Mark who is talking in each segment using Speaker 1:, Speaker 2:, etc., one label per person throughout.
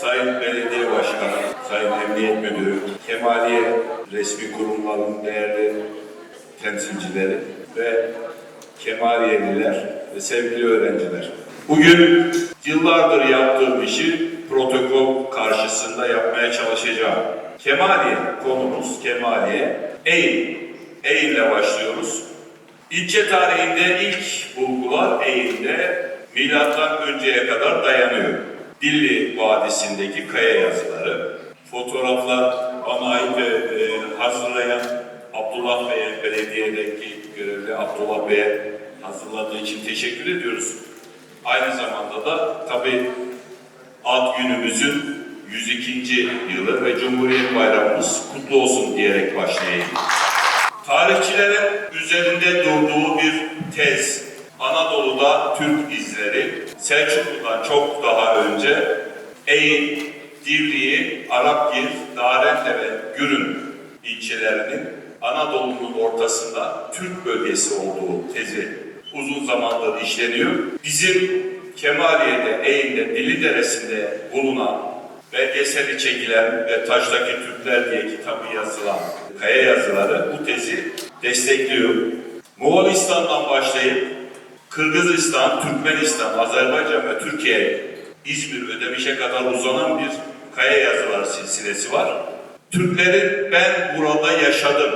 Speaker 1: Sayın Belediye Başkanı, Sayın Emniyet Müdürü, Kemaliye resmi kurumların değerli temsilcileri ve Kemaliyeliler ve sevgili öğrenciler. Bugün yıllardır yaptığım işi protokol karşısında yapmaya çalışacağım. Kemaliye konumuz Kemaliye. Eğil. Eğil'le başlıyoruz. İlçe tarihinde ilk bulgular Eğil'de milattan önceye kadar dayanıyor. Dilli Vadisi'ndeki kaya yazıları, fotoğraflar bana ait e, hazırlayan Abdullah Bey'e, belediyedeki görevli Abdullah Bey'e hazırladığı için teşekkür ediyoruz. Aynı zamanda da tabii ad günümüzün 102. yılı ve Cumhuriyet Bayramımız kutlu olsun diyerek başlayayım. Tarihçilerin üzerinde durduğu bir tez. Anadolu'da Türk izleri Selçuklu'dan çok daha önce Eğil, Divriği, Arapgir, Darende ve Gürün ilçelerinin Anadolu'nun ortasında Türk bölgesi olduğu tezi uzun zamandır işleniyor. Bizim Kemaliye'de, Eğil'de, Dili Deresi'nde bulunan belgeseli çekilen ve Taştaki Türkler diye kitabı yazılan kaya yazıları bu tezi destekliyor. Moğolistan'dan başlayıp Kırgızistan, Türkmenistan, Azerbaycan ve Türkiye, İzmir, Ödemiş'e kadar uzanan bir kaya yazılar silsilesi var. Türklerin ben burada yaşadım,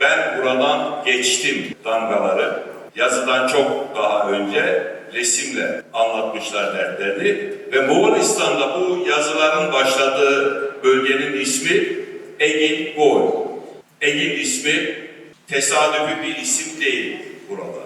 Speaker 1: ben buradan geçtim damgaları yazıdan çok daha önce resimle anlatmışlar dertlerini ve Moğolistan'da bu yazıların başladığı bölgenin ismi Egin Boy. Egin ismi tesadüfi bir isim değil burada.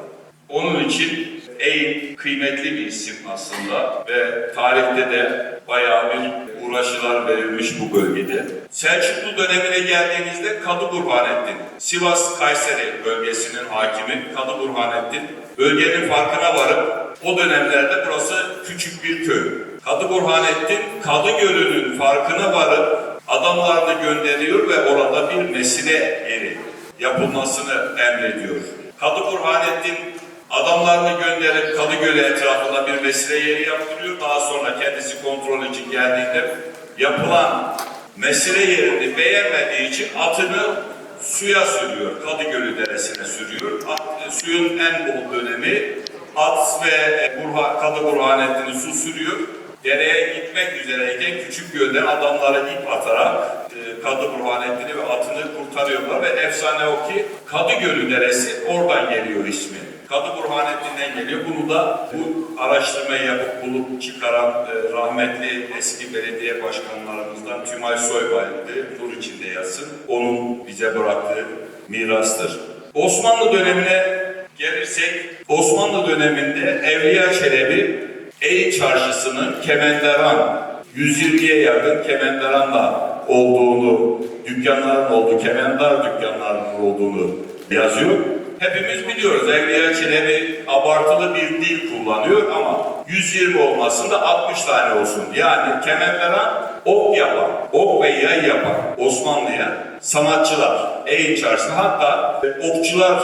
Speaker 1: Onun için Eğil kıymetli bir isim aslında ve tarihte de bayağı bir uğraşılar verilmiş bu bölgede. Selçuklu dönemine geldiğimizde Kadı Burhanettin, Sivas Kayseri bölgesinin hakimi Kadı Burhanettin bölgenin farkına varıp o dönemlerde burası küçük bir köy. Kadı Burhanettin Kadı Gölü'nün farkına varıp adamlarını gönderiyor ve orada bir mesire yeri yapılmasını emrediyor. Kadı Burhanettin adamlarını gönderip Kadıgölü etrafında bir mesire yeri yaptırıyor. Daha sonra kendisi kontrol için geldiğinde yapılan mesire yerini beğenmediği için atını suya sürüyor. Kadıgölü deresine sürüyor. At, suyun en bol dönemi at ve Burha, Kadı Burhanettin'i su sürüyor. Dereye gitmek üzereyken küçük gölden adamlara ip atarak e, Kadı Burhanettin'i ve atını kurtarıyorlar ve efsane o ki Kadı Gölü Deresi oradan geliyor ismi. Kadı Burhanettin'den geliyor. Bunu da bu araştırmayı yapıp bulup çıkaran e, rahmetli eski belediye başkanlarımızdan Tümay Soybal'di. Nur içinde yatsın. Onun bize bıraktığı mirastır. Osmanlı dönemine gelirsek, Osmanlı döneminde Evliya Çelebi Eğil Çarşısı'nın Kemenderan 120'ye yakın Kemenderan'da olduğunu, dükkanların olduğu, Kemendar dükkanlarının olduğunu yazıyor. Hepimiz biliyoruz Evliya Çelebi abartılı bir dil kullanıyor ama 120 olmasın da 60 tane olsun. Yani Kemenderan ok yapan, ok ve yay yapan Osmanlı'ya sanatçılar, Eğil Çarşısı hatta okçular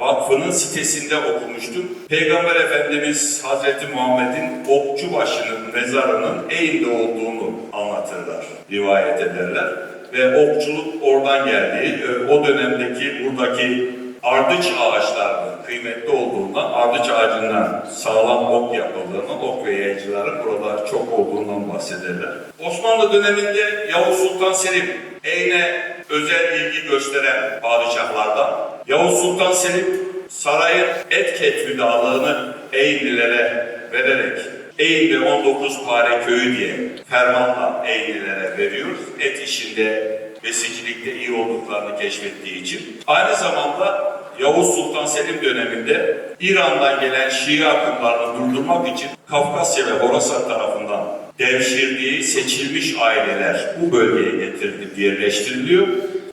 Speaker 1: Vakfı'nın sitesinde okumuştum. Peygamber Efendimiz Hazreti Muhammed'in okçu başının mezarının Eğil'de olduğunu anlatırlar, rivayet ederler. Ve okçuluk oradan geldiği, e, o dönemdeki buradaki ardıç ağaçlarının kıymetli olduğundan, ardıç ağacından sağlam ok yapıldığını, ok ve yaycıların burada çok olduğundan bahsederler. Osmanlı döneminde Yavuz Sultan Selim, Eyn'e özel ilgi gösteren padişahlardan. Yavuz Sultan Selim sarayın et ketvüdalığını Eynlilere vererek Eğil'de 19 pare köyü diye fermanla Eynlilere veriyor. Et işinde besicilikte iyi olduklarını keşfettiği için. Aynı zamanda Yavuz Sultan Selim döneminde İran'dan gelen Şii akımlarını durdurmak için Kafkasya ve Horasan tarafından devşirdiği seçilmiş aileler bu bölgeye getirilip yerleştiriliyor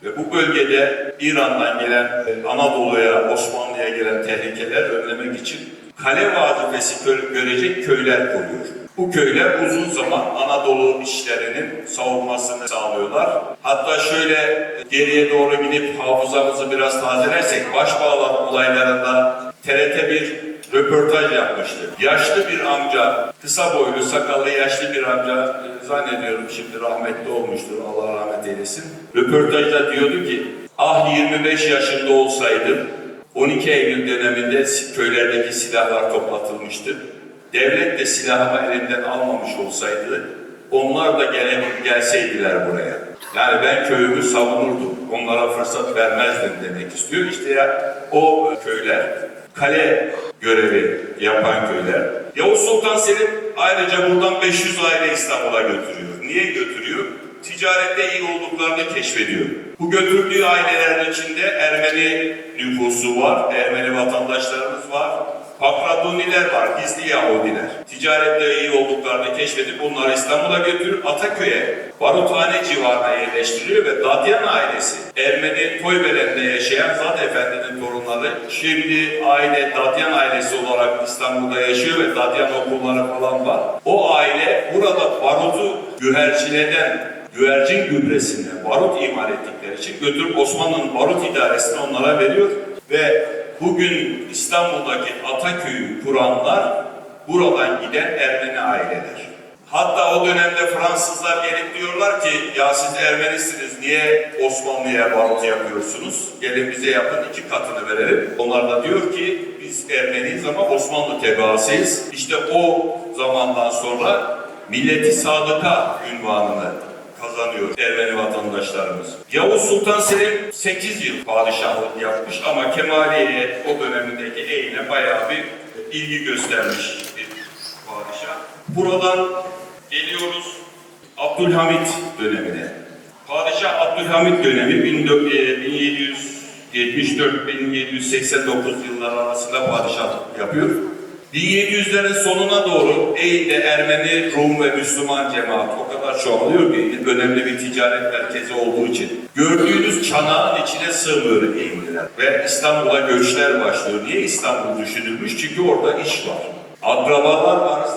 Speaker 1: ve bu bölgede İran'dan gelen Anadolu'ya, Osmanlı'ya gelen tehlikeler önlemek için kale vazifesi gö- görecek köyler koyuyor. Bu köyler uzun zaman Anadolu işlerinin savunmasını sağlıyorlar. Hatta şöyle geriye doğru gidip hafızamızı biraz tazelersek Başbağlar olaylarında TRT bir röportaj yapmıştı. Yaşlı bir amca, kısa boylu, sakallı yaşlı bir amca e, zannediyorum şimdi rahmetli olmuştur. Allah rahmet eylesin. Röportajda diyordu ki ah 25 yaşında olsaydım 12 Eylül döneminde köylerdeki silahlar toplatılmıştı. Devlet de silahımı elimden almamış olsaydı onlar da gele, gelseydiler buraya. Yani ben köyümü savunurdum. Onlara fırsat vermezdim demek istiyor. İşte ya o köyler kale görevi yapan köyler. Yavuz Sultan Selim ayrıca buradan 500 aile İstanbul'a götürüyor. Niye götürüyor? Ticarette iyi olduklarını keşfediyor. Bu götürdüğü ailelerin içinde Ermeni nüfusu var, Ermeni vatandaşlarımız var. Pakraduniler var, gizli Yahudiler. Ticarette iyi olduklarını keşfedip onları İstanbul'a götürüp Ataköy'e, Baruthane civarına yerleştiriyor ve Dadyan ailesi, Ermeni Toybelen'de yaşayan Zat Efendi'nin torunları, şimdi aile Dadyan ailesi olarak İstanbul'da yaşıyor ve Dadyan okulları falan var. O aile burada barutu güherçileden güvercin gübresinden barut imal ettikleri için götürüp Osmanlı'nın barut idaresini onlara veriyor ve bugün İstanbul'daki Ataköy'ü kuranlar buradan giden Ermeni aileler. Hatta o dönemde Fransızlar gelip diyorlar ki ya siz Ermenisiniz niye Osmanlı'ya barut yapıyorsunuz? Gelin bize yapın iki katını verelim. Onlar da diyor ki biz Ermeniyiz ama Osmanlı tebaasıyız. İşte o zamandan sonra Milleti Sadıka ünvanını kazanıyor Ermeni vatandaşlarımız. Yavuz Sultan Selim 8 yıl padişahlık yapmış ama Kemaliye'ye o dönemindeki eğine bayağı bir ilgi göstermiş bir padişah. Buradan geliyoruz Abdülhamit dönemine. Padişah Abdülhamit dönemi e, 1774-1789 yılları arasında padişahlık yapıyor. 1700'lerin sonuna doğru Eğil'de Ermeni, Rum ve Müslüman cemaat o kadar çoğalıyor ki önemli bir ticaret merkezi olduğu için. Gördüğünüz çanağın içine sığmıyor Eğilliler ve İstanbul'a göçler başlıyor. Niye İstanbul düşünülmüş? Çünkü orada iş var. Akrabalar var,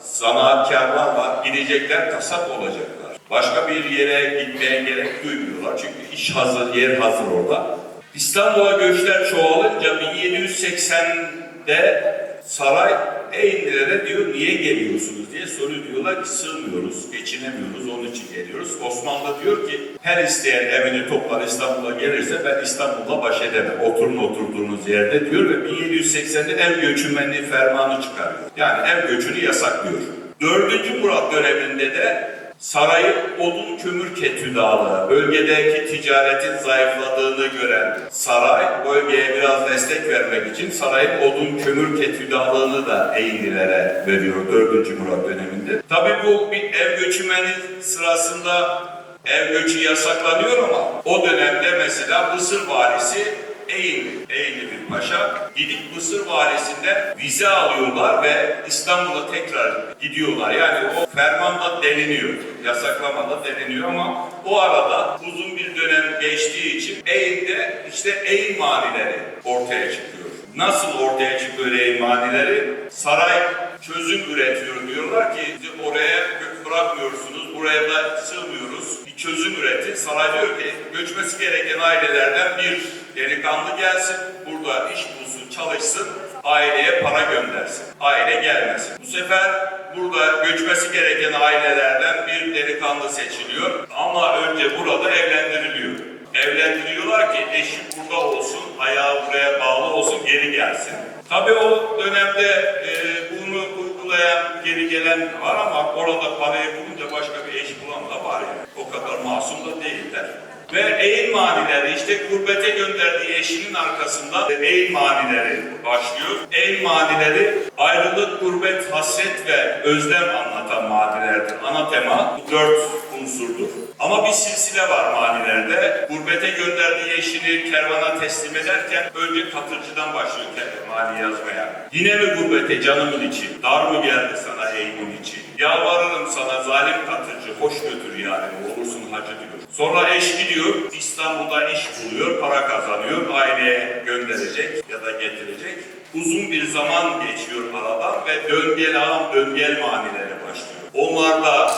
Speaker 1: sanatkarlar var, gidecekler, kasap olacaklar. Başka bir yere gitmeye gerek duymuyorlar çünkü iş hazır, yer hazır orada. İstanbul'a göçler çoğalınca 1780'de saray Eğililere diyor niye geliyorsunuz diye soruyor diyorlar ki sığmıyoruz, geçinemiyoruz onun için geliyoruz. Osmanlı diyor ki her isteyen evini toplar İstanbul'a gelirse ben İstanbul'da baş edemem. Oturun oturduğunuz yerde diyor ve 1780'de ev göçmenliği fermanı çıkarıyor. Yani ev göçünü yasaklıyor. Dördüncü Murat döneminde de Sarayın odun kömür ketüdalı, bölgedeki ticaretin zayıfladığını gören saray, bölgeye biraz destek vermek için sarayın odun kömür ketüdalığını da Eğililere veriyor 4. Murat döneminde. Tabii bu bir ev göçmeni sırasında ev göçü yasaklanıyor ama o dönemde mesela Mısır valisi Eğilli, Eğilli bir paşa gidip Mısır valisinden vize alıyorlar ve İstanbul'a tekrar gidiyorlar. Yani o fermanda deniliyor, yasaklamada deniliyor ama o arada uzun bir dönem geçtiği için Eğil'de işte Eğil manileri ortaya çıkıyor. Nasıl ortaya çıkıyor Eğil manileri? Saray çözüm üretiyor diyorlar ki oraya bırakmıyorsunuz, buraya da sığmıyoruz. Bir çözüm üretin. Saray diyor ki göçmesi gereken ailelerden bir delikanlı gelsin, burada iş bulsun, çalışsın, aileye para göndersin. Aile gelmesin. Bu sefer burada göçmesi gereken ailelerden bir delikanlı seçiliyor ama önce burada evlendiriliyor. Evlendiriyorlar ki eşi burada olsun, ayağı buraya bağlı olsun, geri gelsin. Tabii o dönemde e, bunu uygulayan, geri gelen var ama orada parayı bulunca başka bir eş bulan da var yani. O kadar masum da değiller. Ve eğil manileri işte gurbete gönderdiği eşinin arkasında eğil manileri başlıyor. Eğil manileri ayrılık, gurbet, hasret ve özlem anlatan manilerdir. Ana tema dört unsurdur. Ama bir silsile var manilerde. Gurbete gönderdiği eşini kervana teslim ederken önce katırcıdan başlıyor mani yazmaya. Yine mi gurbete canımın içi? Dar mı geldi sana eğimin içi? Yalvarırım sana zalim katırcı, hoş götür yani olursun hacı diyor. Sonra eş gidiyor, İstanbul'da iş buluyor, para kazanıyor, aileye gönderecek ya da getirecek. Uzun bir zaman geçiyor aradan ve döngel ağam döngel manileri başlıyor. Onlar da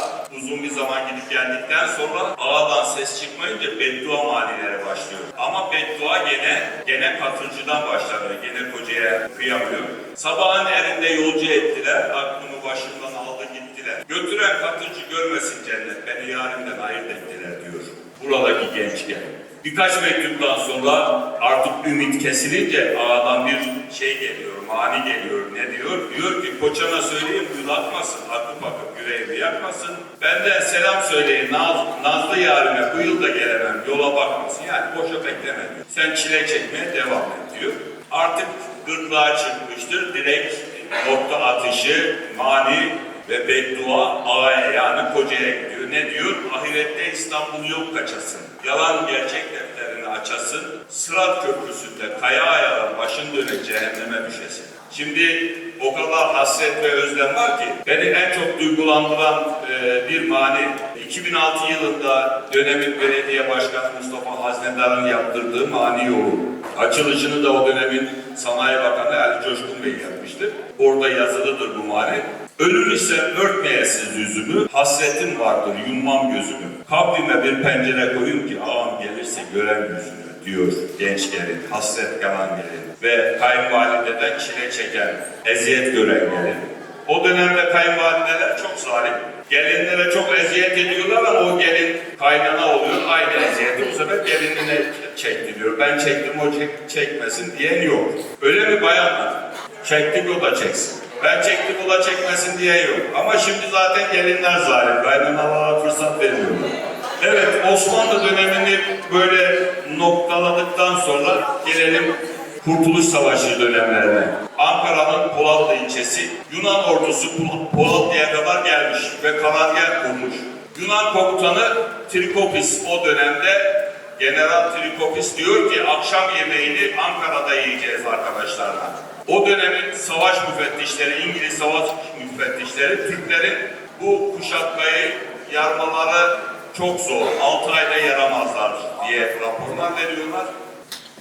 Speaker 1: uzun bir zaman gidip geldikten sonra ağadan ses çıkmayınca beddua manileri başlıyor. Ama beddua gene, gene katırcıdan başlanıyor. Gene kocaya kıyamıyor. Sabahın erinde yolcu ettiler. Aklımı başımdan aldı gittiler. Götüren katırcı görmesin cennet. Beni yarimden ayırt ettiler diyor. Buradaki genç gel. Birkaç mektuptan sonra artık ümit kesilince ağadan bir şey geliyor, mani geliyor. Ne diyor? Diyor ki koçana söyleyin uyulatmasın, akıp akıp yüreğimi yakmasın. Benden selam söyleyin, naz, nazlı yarime bu yıl da gelemem, yola bakmasın. Yani boşa bekleme diyor. Sen çile çekmeye devam et diyor. Artık gırtlağa çıkmıştır, direkt nokta atışı, mani ve beddua ağaya yani kocaya gidiyor. Ne diyor? Ahirette İstanbul yok kaçasın. Yalan gerçek defterini açasın. Sırat köprüsünde kaya ayağı başın dönük cehenneme düşesin. Şimdi o kadar hasret ve özlem var ki beni en çok duygulandıran e, bir mani 2006 yılında dönemin belediye başkanı Mustafa Haznedar'ın yaptırdığı mani yolu. Açılışını da o dönemin Sanayi Bakanı Ali Coşkun Bey yapmıştı. Orada yazılıdır bu mani. Ölür ise örtmeyesiz yüzümü, hasretim vardır yummam gözümü. Kabrime bir pencere koyun ki ağam gelirse gören yüzünü diyor genç gelin, hasret kalan gelin ve kayınvalideden çile çeken, eziyet gören gelin. O dönemde kayınvalideler çok zalim. Gelinlere çok eziyet ediyorlar ama o gelin kaynana oluyor. Aynı eziyeti bu sefer gelinine çektiriyor. Ben çektim o çek, çekmesin diyen yok. Öyle mi bayanlar? Çektik o da çeksin. Ben çektim o da çekmesin diye yok. Ama şimdi zaten gelinler zalim. Kaynanalara fırsat vermiyorlar. Evet Osmanlı dönemini böyle noktaladıktan sonra gelelim Kurtuluş Savaşı dönemlerine. Ankara'nın ilçesi Yunan ordusu Pol- Polatlı'ya kadar gelmiş ve karargah kurmuş. Yunan komutanı Trikopis o dönemde General Trikopis diyor ki akşam yemeğini Ankara'da yiyeceğiz arkadaşlarla. O dönemin savaş müfettişleri, İngiliz savaş müfettişleri Türklerin bu kuşatmayı yarmaları çok zor. 6 ayda yaramazlar diye raporlar veriyorlar.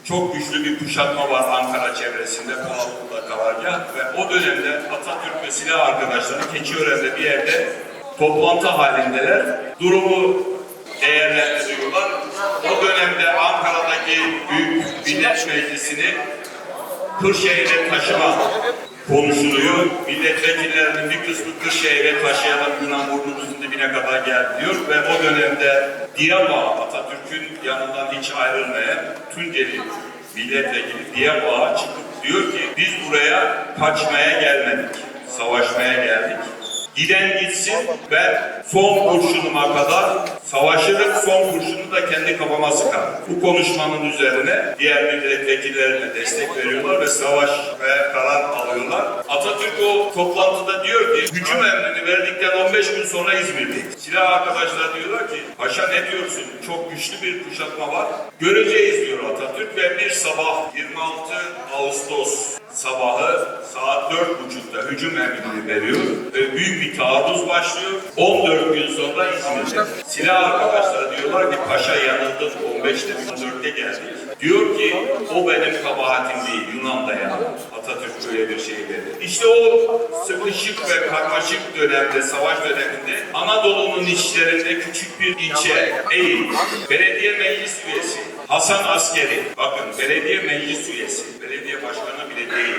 Speaker 1: Çok güçlü bir kuşatma var Ankara çevresinde, Polatlı'da karargah ve o dönemde Atatürk ve silah arkadaşları Keçiören'de bir yerde toplantı halindeler. Durumu değerlendiriyorlar. O dönemde Ankara'daki Büyük Millet Meclisi'ni Kırşehir'e taşıma konuşuluyor. Milletvekillerinin bir kısmı Kırşehir'e taşıyalım Yunan burnumuzun dibine kadar geldi diyor ve o dönemde Diyarbağ Atatürk'ün yanından hiç ayrılmayan Tunceli milletvekili Diyarbağ'a çıkıp diyor ki biz buraya kaçmaya gelmedik, savaşmaya geldik. Giden gitsin ben son kurşunuma kadar savaşırım son kurşunu da kendi kafama sıkar. Bu konuşmanın üzerine diğer milletvekillerine destek veriyorlar ve savaş ve karar alıyorlar. Atatürk o toplantıda diyor ki hücum emrini verdikten 15 gün sonra İzmir'deyiz. Silah arkadaşlar diyorlar ki paşa ne diyorsun çok güçlü bir kuşatma var. Göreceğiz diyor Atatürk ve bir sabah 26 Ağustos sabahı saat 4.30'da hücum emrini veriyor. Ve büyük bir taarruz başlıyor. 14 gün sonra İzmir'de. Silah arkadaşlar diyorlar ki paşa yanıldı 15'te 14'te geldik. Diyor ki o benim kabahatim değil Yunan'da yanıldı. Atatürk böyle bir şey dedi. İşte o sıkışık ve karmaşık dönemde, savaş döneminde Anadolu'nun içlerinde küçük bir ilçe, Eğil, belediye meclis üyesi, Hasan Askeri, bakın belediye meclis üyesi, belediye başkanı bile değil.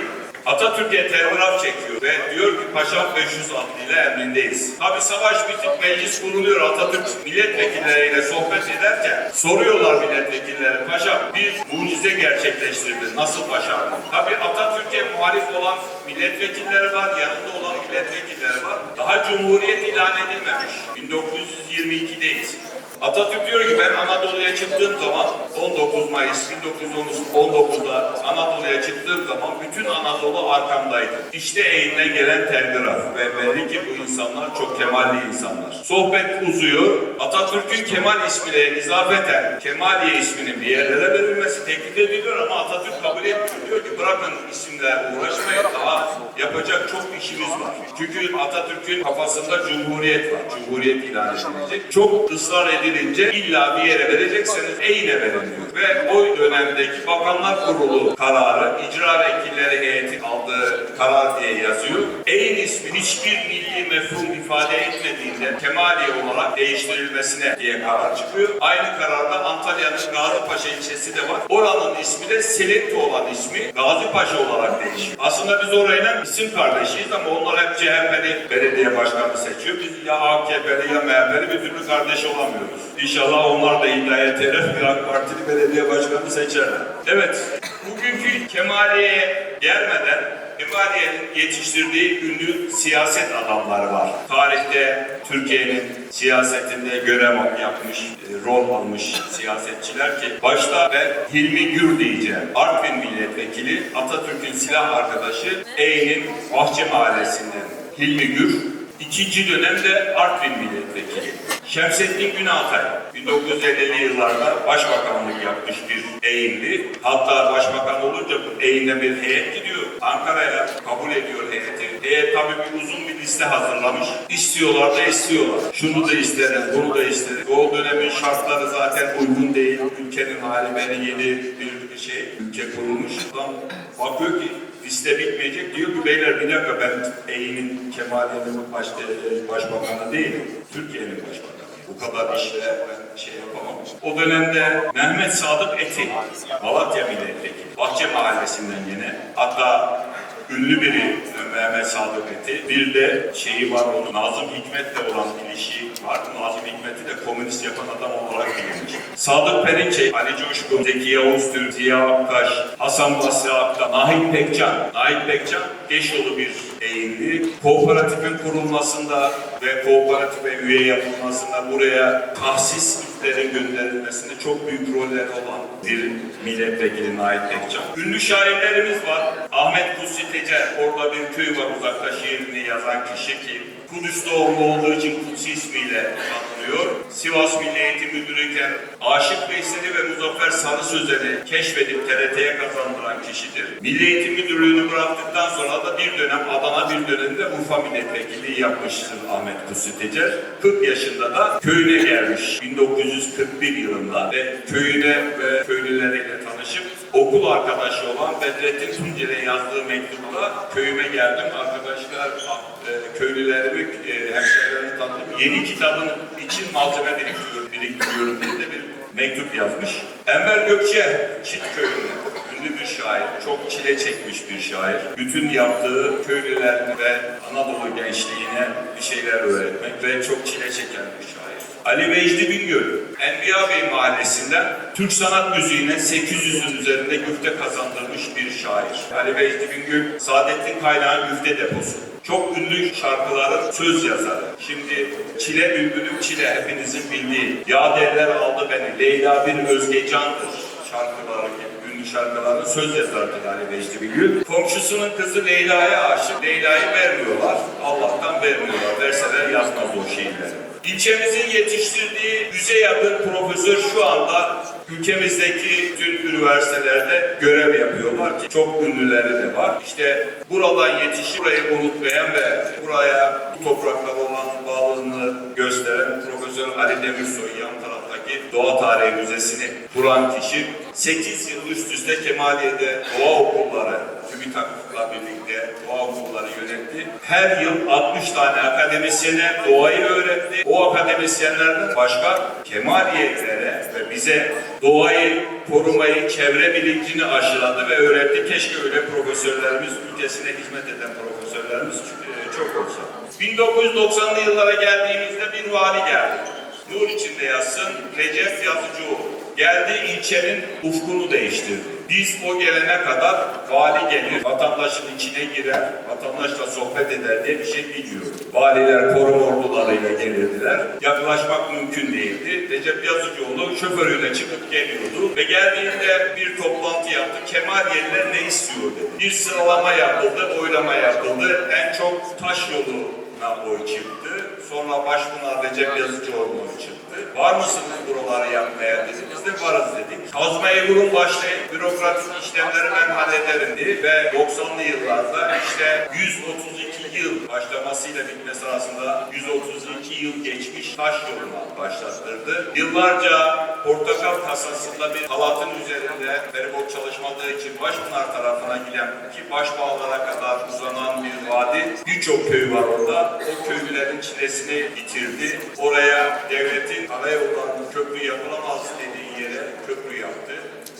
Speaker 1: Atatürk'e telgraf çekiyor ve diyor ki Paşam 506 ile emrindeyiz. Tabi savaş bitip meclis kuruluyor Atatürk milletvekilleriyle sohbet ederken soruyorlar milletvekilleri Paşam bir mucize gerçekleştirdi. Nasıl paşam? Tabi Atatürk'e muhalif olan milletvekilleri var, yanında olan milletvekilleri var. Daha cumhuriyet ilan edilmemiş. 1922'deyiz. Atatürk diyor ki ben Anadolu'ya çıktığım zaman 19 Mayıs 1919'da Anadolu'ya çıktığım zaman bütün Anadolu arkamdaydı. İşte eğinden gelen telgraf ve belli ki bu insanlar çok kemalli insanlar. Sohbet uzuyor. Atatürk'ün Kemal ismine izafeten Kemaliye isminin bir yerlere verilmesi teklif ediliyor ama Atatürk kabul etmiyor. Diyor ki bırakın isimle uğraşmayın daha yapacak çok işimiz var. Çünkü Atatürk'ün kafasında cumhuriyet var. Cumhuriyet ilan edilecek. Çok ısrar edilince illa bir yere verecekseniz Eyn'e verin diyor. ve o dönemdeki Bakanlar Kurulu kararı, icra vekilleri heyeti aldığı karar diye yazıyor. Eyn ismi hiçbir milli mefhum ifade etmediğinde Kemaliye olarak değiştirilmesine diye karar çıkıyor. Aynı kararda Antalya'nın Gazipaşa ilçesi de var. Oranın ismi de Selekti olan ismi Gazipaşa olarak değişiyor. Aslında biz orayla isim kardeşiyiz ama onlar hep CHP'li belediye başkanı seçiyor. Biz ya AKP'li ya MHP'li bir türlü kardeş olamıyoruz. İnşallah onlar da hidayet eder bir AK Partili belediye başkanı seçerler. Evet, bugünkü Kemaliye'ye gelmeden Kemaliye'nin yetiştirdiği ünlü siyaset adamları var. Tarihte Türkiye'nin siyasetinde görev yapmış, e, rol almış siyasetçiler ki başta ben Hilmi Gür diyeceğim. Artvin milletvekili, Atatürk'ün silah arkadaşı Eyn'in Bahçe Mahallesi'nden Hilmi Gür. İkinci dönemde Artvin milletvekili. Şemsettin Günaltay 1950'li yıllarda başbakanlık yapmış bir Eğimli. Hatta başbakan olunca bu Eğim'de bir heyet gidiyor. Ankara'ya kabul ediyor heyeti. Heyet tabii bir uzun bir liste hazırlamış. İstiyorlar da istiyorlar. Şunu da isteriz, bunu da isteriz. O dönemin şartları zaten uygun değil. Ülkenin hali beni yeni bir şey, ülke kurulmuş. Adam bakıyor ki liste bitmeyecek diyor ki beyler bir dakika ben Eğim'in Kemaliye'nin baş, e, başbakanı değilim. Türkiye'nin başbakanı. Bu kadar işle ben şey yapamam. O dönemde Mehmet Sadık Eti, Malatya milletvekili, Bahçe Mahallesi'nden yine. Hatta ünlü biri Mehmet Sadık Eti. Bir de şeyi var onun Nazım Hikmet'le olan ilişiği var. Nazım Hikmet'i de komünist yapan adam olarak bilinmiş. Sadık Perinçek, Ali Coşkun, Zeki Yavuz Türk, Ziya Aktaş, Hasan Basri Akta, Nahit Pekcan. Nahit Pekcan geç yolu bir eğildi. Kooperatifin kurulmasında ve kooperatife üye yapılmasında buraya tahsis üstlerin gönderilmesinde çok büyük rolleri olan bir milletvekili Nahit Pekcan. Ünlü şairlerimiz var. Ahmet Kutsi Tecer, orada bir köy var uzakta şiirini yazan kişi ki Kudüs doğumlu olduğu için Kutsi ismiyle anılıyor. Sivas Milli Eğitim Müdürüyken Aşık Veysel'i ve Muzaffer Sarı Sözen'i keşfedip TRT'ye kazandıran kişidir. Milli Eğitim Müdürlüğünü bıraktıktan sonra da bir dönem Adana bir dönemde Urfa Milletvekilliği yapmıştır Ahmet Kutsi Tecer. 40 yaşında da köyüne gelmiş 1941 yılında ve köyüne ve köylüleriyle tanışıp okul arkadaşı olan Bedrettin Tuncer'e yazdığı mektupta köyüme geldim arkadaşlar e, köylülerimi, e, hemşehrilerimi tanıdım. Yeni kitabın için malzeme biriktiriyorum, biriktiriyorum diye de bir mektup yazmış. Enver Gökçe, Çit köyünde ünlü bir şair, çok çile çekmiş bir şair. Bütün yaptığı köylülerine ve Anadolu gençliğine bir şeyler öğretmek ve çok çile çeken bir şair. Ali Vecdi Bingöl, Enbiya Bey mahallesinden Türk sanat müziğine 800'ün üzerinde güfte kazandırmış bir şair. Ali Vecdi Bingöl, Saadettin Kaynağ'ın güfte deposu. Çok ünlü şarkıların söz yazarı. Şimdi Çile Bülbülüm Çile hepinizin bildiği. Ya derler aldı beni, Leyla bir özgecandır şarkıları gibi ünlü şarkıların söz yazardı Ali Vecdi Bingöl. Komşusunun kızı Leyla'ya aşık. Leyla'yı vermiyorlar. Allah'tan vermiyorlar. Verseler yazmaz o şiirleri. İlçemizin yetiştirdiği yüze yakın profesör şu anda ülkemizdeki tüm üniversitelerde görev yapıyorlar ki çok ünlüleri de var. İşte buradan yetişip burayı unutmayan ve buraya bu topraklara olan bağlılığını gösteren Profesör Ali Demirsoy yan taraftaki Doğa Tarihi Müzesi'ni kuran kişi 8 yıl üst üste Kemaliye'de doğa okulları TÜBİTAK'la birlikte doğa okulları yönetti. Her yıl 60 tane akademisyene doğayı öğretti. O akademisyenlerden başka Kemaliyelilere ve bize doğayı korumayı, çevre bilincini aşıladı ve öğretti. Keşke öyle profesörlerimiz, ülkesine hizmet eden profesörlerimiz e, çok olsa. 1990'lı yıllara geldiğimizde bir vali geldi. Nur içinde yazsın Recep Yazıcıoğlu. Geldi ilçenin ufkunu değiştirdi. Biz o gelene kadar vali gelir, vatandaşın içine girer, vatandaşla sohbet eder diye bir şey bilmiyor. Valiler koruma ordularıyla gelirdiler. Yaklaşmak mümkün değildi. Recep Yazıcıoğlu şoförüyle çıkıp geliyordu ve geldiğinde bir toplantı yaptı. Kemaliyeliler ne istiyor dedi. Bir sıralama yapıldı, oylama yapıldı. En çok taş oy çıktı. Sonra Başbuğlar Recep Yazıcıoğlu'na oy çıktı. Var mısınız buraları yapmaya dedi. Biz de varız dedik. Kazmaya vurun başlayın. Bürokratik işlemleri ben hallederim dedi. Ve 90'lı yıllarda işte 132 yıl başlamasıyla bitmesi arasında 132 yıl geçmiş taş yoluna başlattırdı. Yıllarca portakal kasasında bir halatın üzerinde feribot çalışmadığı için Başpınar tarafına giden ki Başbağlar'a kadar uzanan bir vadi birçok köy var orada. O köylülerin çilesini bitirdi. Oraya devletin karayollarının köprü yapılamaz dediği yere köprü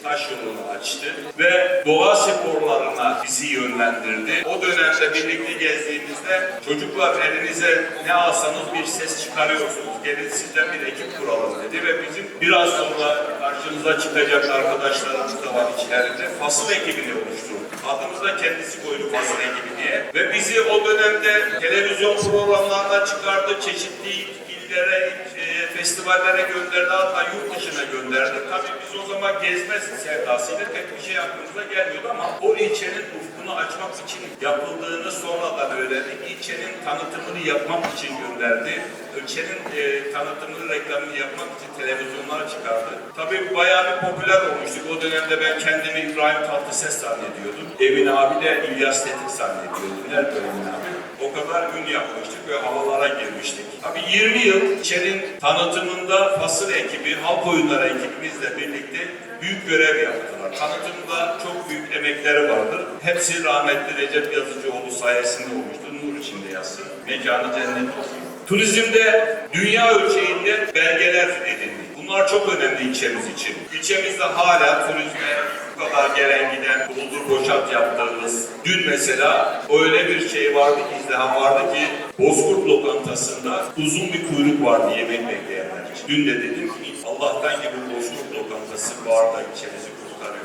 Speaker 1: taş yolunu açtı ve doğa sporlarına bizi yönlendirdi. O dönemde birlikte gezdiğimizde çocuklar elinize ne alsanız bir ses çıkarıyorsunuz. Gelin sizden bir ekip kuralım dedi ve bizim biraz sonra karşımıza çıkacak arkadaşlarımız da var içlerinde. Fasıl ekibini oluşturduk. Adımız da kendisi koydu fasıl ekibi diye. Ve bizi o dönemde televizyon programlarına çıkardı. Çeşitli illere, e, festivallere gönderdi, hatta yurt dışına gönderdi. Tabii biz o zaman gezme sevdasıyla pek bir şey aklımıza gelmiyordu ama o ilçenin ufkunu açmak için yapıldığını sonradan öğrendik. İlçenin tanıtımını yapmak için gönderdi. İlçenin e, tanıtımını, reklamını yapmak için televizyonlara çıkardı. Tabii bayağı bir popüler olmuştuk. O dönemde ben kendimi İbrahim Tatlıses zannediyordum. Emin abi de İlyas Tetik zannediyordum. Nerede Emin abi? O kadar ün yapmıştık ve havalara girmiştik. Tabii 20 yıl içerinin tanıtımında fasıl ekibi, halk oyunları ekibimizle birlikte büyük görev yaptılar. Tanıtımda çok büyük emekleri vardır. Hepsi rahmetli Recep Yazıcıoğlu sayesinde olmuştur. Nur içinde yatsın. Mekanı cennet olsun. Turizmde dünya ölçeğinde belgeler edindik. Bunlar çok önemli ilçemiz için. İlçemizde hala turizme bu kadar gelen giden buldur boşalt yaptığımız dün mesela öyle bir şey vardı ki izdiham vardı ki Bozkurt lokantasında uzun bir kuyruk vardı yemek bekleyenler için. Dün de dedim ki Allah'tan gibi Bozkurt lokantası var da ilçemizi kurtarıyor.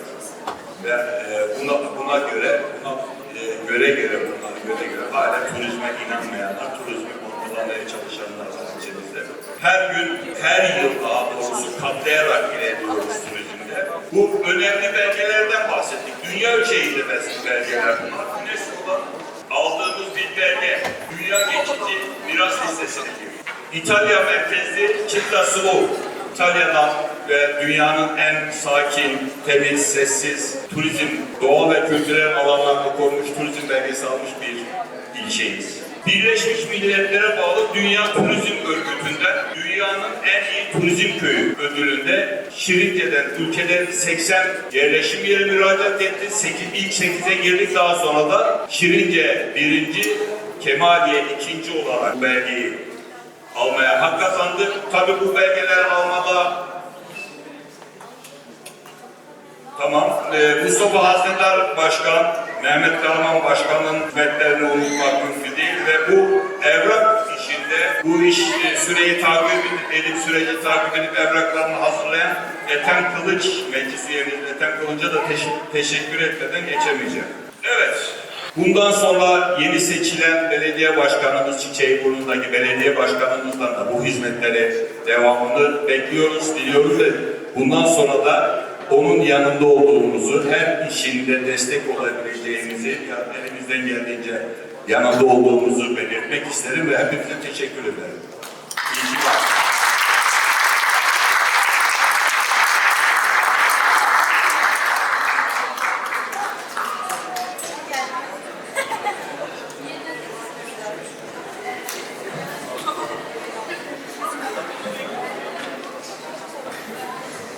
Speaker 1: Ve e, buna, buna göre buna e, göre göre bunlar göre göre hala turizme inanmayanlar, turizmi kontrollamaya çalışanlar var. Her gün, her yıl daha doğrusu katlayarak ilerliyoruz turizmde. Bu önemli belgelerden bahsettik. Dünya ölçeğinde belgeler bunlar. UNESCO'dan aldığımız bir belge. Dünya geçici miras listesine giriyor. İtalya merkezli Città Slow. İtalya'dan ve dünyanın en sakin, temiz, sessiz, turizm, doğal ve kültürel alanlarını korumuş turizm belgesi almış bir ilçeyiz. Birleşmiş Milletler'e bağlı Dünya Turizm Örgütü'nden dünyanın en iyi turizm köyü ödülünde Şirince'den ülkelerin 80 yerleşim yeri müracaat etti. 8, ilk 8'e girdik daha sonra da Şirince birinci, Kemaliye ikinci olarak belgeyi almaya hak kazandı. Tabi bu belgeler almada tamam. Ee, Mustafa Haznedar Başkan, Mehmet Karaman Başkan'ın hizmetlerini unutmak mümkün değil ve bu evrak işinde bu iş e, süreyi takip edip süreci takip edip evraklarını hazırlayan Ethem Kılıç meclis üyemiz Ethem Kılıç'a da teşekkür, teşekkür etmeden geçemeyeceğim. Evet. Bundan sonra yeni seçilen belediye başkanımız Çiçeğiburnu'ndaki belediye başkanımızdan da bu hizmetleri devamını bekliyoruz, diliyoruz ve bundan sonra da onun yanında olduğumuzu, her işinde destek olabileceğimizi ya elimizden geldiğince yanında olduğumuzu belirtmek isterim ve hepinize teşekkür ederim.